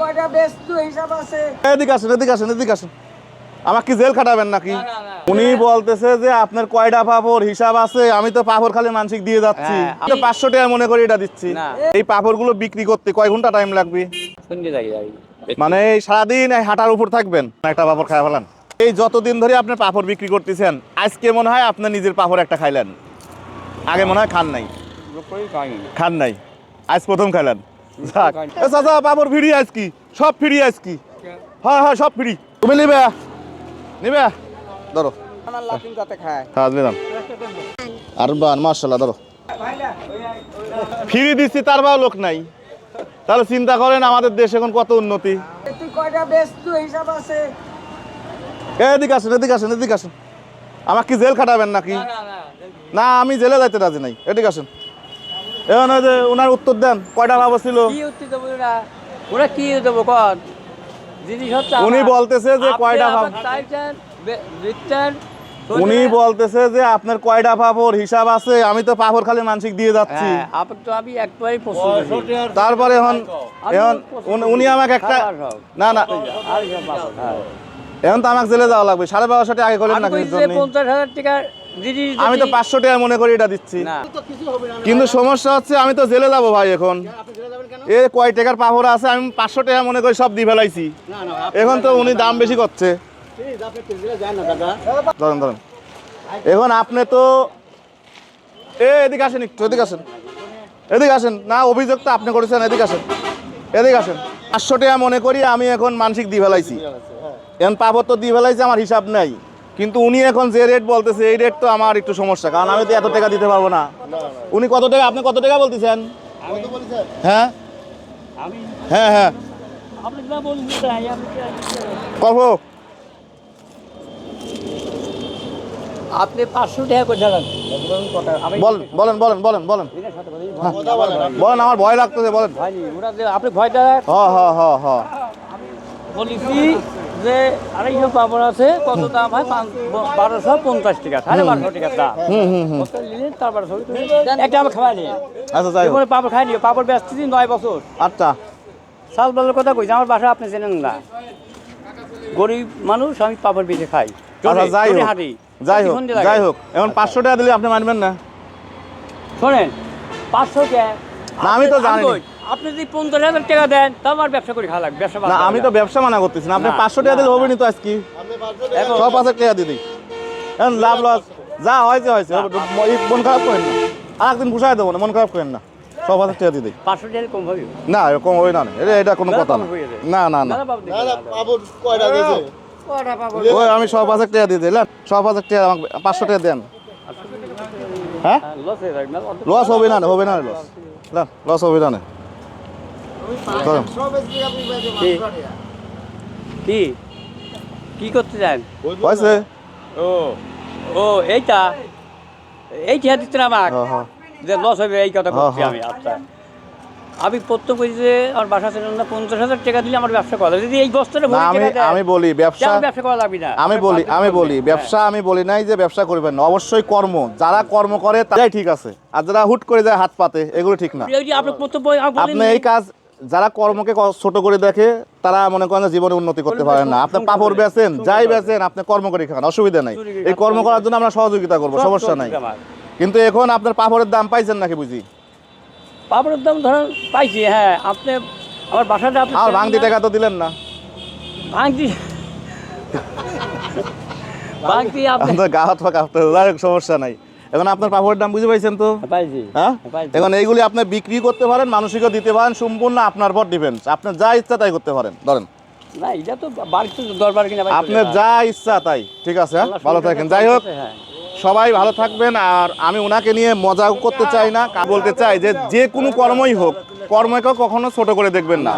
কয়টা ব্যস্ত হিসাব আছে? এদিকে আসেন এদিকে আসেন এদিকে আসেন। আমাকে কি জেল খাটাবেন নাকি? উনি বলতেছে যে আপনার কয়টা পাপড় হিসাব আছে আমি তো পাপড় খালি মানসিক দিয়ে যাচ্ছি। হ্যাঁ, আমি তো পাঁচশো টাকা মনে করি এটা দিচ্ছি। এই পাপড়গুলো বিক্রি করতে কয় ঘণ্টা টাইম লাগবে? মানে এই সারাদিন এই হাঁটার উপর থাকবেন। একটা পাপড় খাই ফেলান। এই যতদিন ধরে আপনি পাপড় বিক্রি করতেছেন আজকে মনে হয় আপনার নিজের পাপড় একটা খাইলেন। আগে মনে হয় খান নাই। খান নাই। আজ প্রথম খাইলেন। যাক। এ চাচা ফ্রি আজ কি? সব ফ্রি আজ কি? হ্যাঁ হ্যাঁ সব ফ্রি। তুমি নিবে? নিবে? ধরো। হ্যাঁ আর বান মার্শাল্লাহ ধরো। ফ্রি দিচ্ছি তার লোক নাই। তাহলে চিন্তা করেন আমাদের দেশ এখন কত উন্নতি। এদিকে আসেন এদিকে আসেন এদিকে আসেন। আমাকে কি জেল খাটাবেন নাকি? না আমি জেলে যাইতে রাজি নাই। এদিকে আসেন। এখন যে ওনার উত্তর দেন কয়টা ভাব ছিল কি উত্তর দেবো ওরা? ওরা কি দেবো কর জিনিস হচ্ছে উনি বলতেছে যে কয়টা ভাব উনি বলতেছে যে আপনার কয়টা পাপড় হিসাব আছে আমি তো পাপড় খালি মানসিক দিয়ে যাচ্ছি। হ্যাঁ তো আমি একবারই তারপরে এখন এখন উনি- উনি আমাকে একটা না না। এখন তো আমাকে জেলে যাওয়া লাগবে সাড়ে বারোশো টাকা আগে করলেন না? পঞ্চাশ হাজার টাকার আমি তো পাঁচশো টাকা মনে করি এটা দিচ্ছি। কিন্তু সমস্যা হচ্ছে আমি তো জেলে যাব ভাই এখন। এ কয় টাকার পাপড় আছে আমি পাঁচশো টাকা মনে করি সব দিয়ে ফেলাইছি। এখন তো উনি দাম বেশি করছে। ধরেন ধরেন এখন আপনি তো এ এদিকে আসেন একটু এদিকে আসেন। এদিকে আসেন। না অভিযোগ তো আপনি করেছেন এদিকে আসেন। এদিকে আসেন। পাঁচশো টাকা মনে করি আমি এখন মানসিক দিয়ে ফেলাইছি। এখন পাপড় তো দিয়ে ফেলাইছি আমার হিসাব নাই। কিন্তু উনি এখন যে রেট বলতেছে এই রেট তো আমার একটু সমস্যা কারণ আমি তো এত টাকা দিতে পারব না। উনি কত টাকা আপনি কত টাকা বলতেছেন? হ্যাঁ? হ্যাঁ হ্যাঁ। আপনি যা বলুন তাই, আমি কি- কব আপনি পাঁচশো টাকা করে আমি বলেন বলেন বলেন বলেন বলেন। বলেন। আমার ভয় লাগতেছে বলেন। আপনি ভয় দেয় হ হ হ হ। বলেছি যে আড়াইশো পাপড় আছে কত দাম হয়? বারোশো পঞ্চাশ টাকা সাড়ে বারোশো টাকা দাম। তারপর একটা নিয়ে আচ্ছা যাই পাপড় খাই নিয়ে পাপড় বেচতেছি নয় বছর। আচ্ছা সাল বালের কথা কইছি আমার বাসা আপনি চেনেন না। গরিব মানুষ আমি পাপড় বেঁচে খাই। আচ্ছা যাই হোক। যাই হোক যাই হোক। এখন পাঁচশো টাকা দিলে আপনি মানবেন না? শোনেন পাঁচশো টাকা আমি তো জানি আপনি যদি পঞ্চাশ হাজার টাকা দেন তা আমার ব্যবসা করে খাওয়া লাগবে ব্যবসা না আমি তো ব্যবসা মানা করতেছি না। আপনি পাঁচশো টাকা দিলে হবে না। তো আজকে। এখন সব পাঁচশো টাকা দিদি এখন লাভ লস। যা হয়েছে হয়েছে। মন খারাপ করেন না। আর একদিন বুঝাই দেবো না মন খারাপ করেন না। সব পাঁচশো টাকা দিদি পাঁচশো টাকা কম হবে? না হবে না। এটা এটা কোনো কথা না। না না না। না, বাবু, দেখি। না। কয়টা পাবো ওই আমি সব হাজার টাকা দিয়ে দিলাম সব হাজার টাকা আমাকে পাঁচশো টাকা দেন। হ্যাঁ? হ্যাঁ, লস হবে না হবে না লস। লস হবে না। কি? কি? করতে চান? হয়েছে ও ও এইটা? এইটা দিচ্ছেন আমাকে? হ্যাঁ, হ্যাঁ। যে লস হবে এই কথা হ্যাঁ, হ্যাঁ। আমি আচ্ছা। আমি প্রত্যেক বলছি যে আমার বাসা ছিল না পঞ্চাশ হাজার টাকা দিলে আমার ব্যবসা করা যদি এই বস্তাটা আমি আমি বলি ব্যবসা ব্যবসা করা লাগবে না। আমি বলি আমি বলি ব্যবসা আমি বলি নাই যে ব্যবসা করবেন না। অবশ্যই কর্ম। যারা কর্ম করে তারাই ঠিক আছে। আর যারা হুট করে যায় হাত পাতে এগুলো ঠিক না। আপনি এই কাজ যারা কর্মকে ছোট করে দেখে তারা মনে করেন জীবনে উন্নতি করতে পারেন না। আপনি পাপড় বেচেন যাই বেচেন আপনি কর্ম করে খান অসুবিধা নাই। এই কর্ম করার জন্য আমরা সহযোগিতা করব সমস্যা নাই। কিন্তু এখন আপনার পাপড়ের দাম পাইছেন নাকি বুঝি? পাপড়ের দাম ধরেন পাইছি হ্যাঁ আপনি আমার বাসাটা আপনি আর ভাঙতি টাকা তো দিলেন না। ভাঙতি ভাঙতি আপনি আপনার গা হাত পা কাঁপতে হবে, যাই হোক, সমস্যা নাই। এখন আপনার পাপড়ের দাম বুঝে পাইছেন তো? হ্যাঁ এখন এইগুলি আপনি বিক্রি করতে পারেন মানুষকে দিতে পারেন সম্পূর্ণ আপনার পর ডিপেন্ডস আপনার যা ইচ্ছা তাই করতে পারেন। ধরেন। না এটা তো বাড়িতে দরবার কিনা বাইরে আপনার যা ইচ্ছা তাই ঠিক আছে? হ্যাঁ? ভালো থাকেন। যাই হোক হ্যাঁ। সবাই ভালো থাকবেন। আর আমি ওনাকে নিয়ে মজা করতে চাই না বলতে চাই যে যে কোনো কর্মই হোক কর্মকে কখনো ছোট করে দেখবেন না।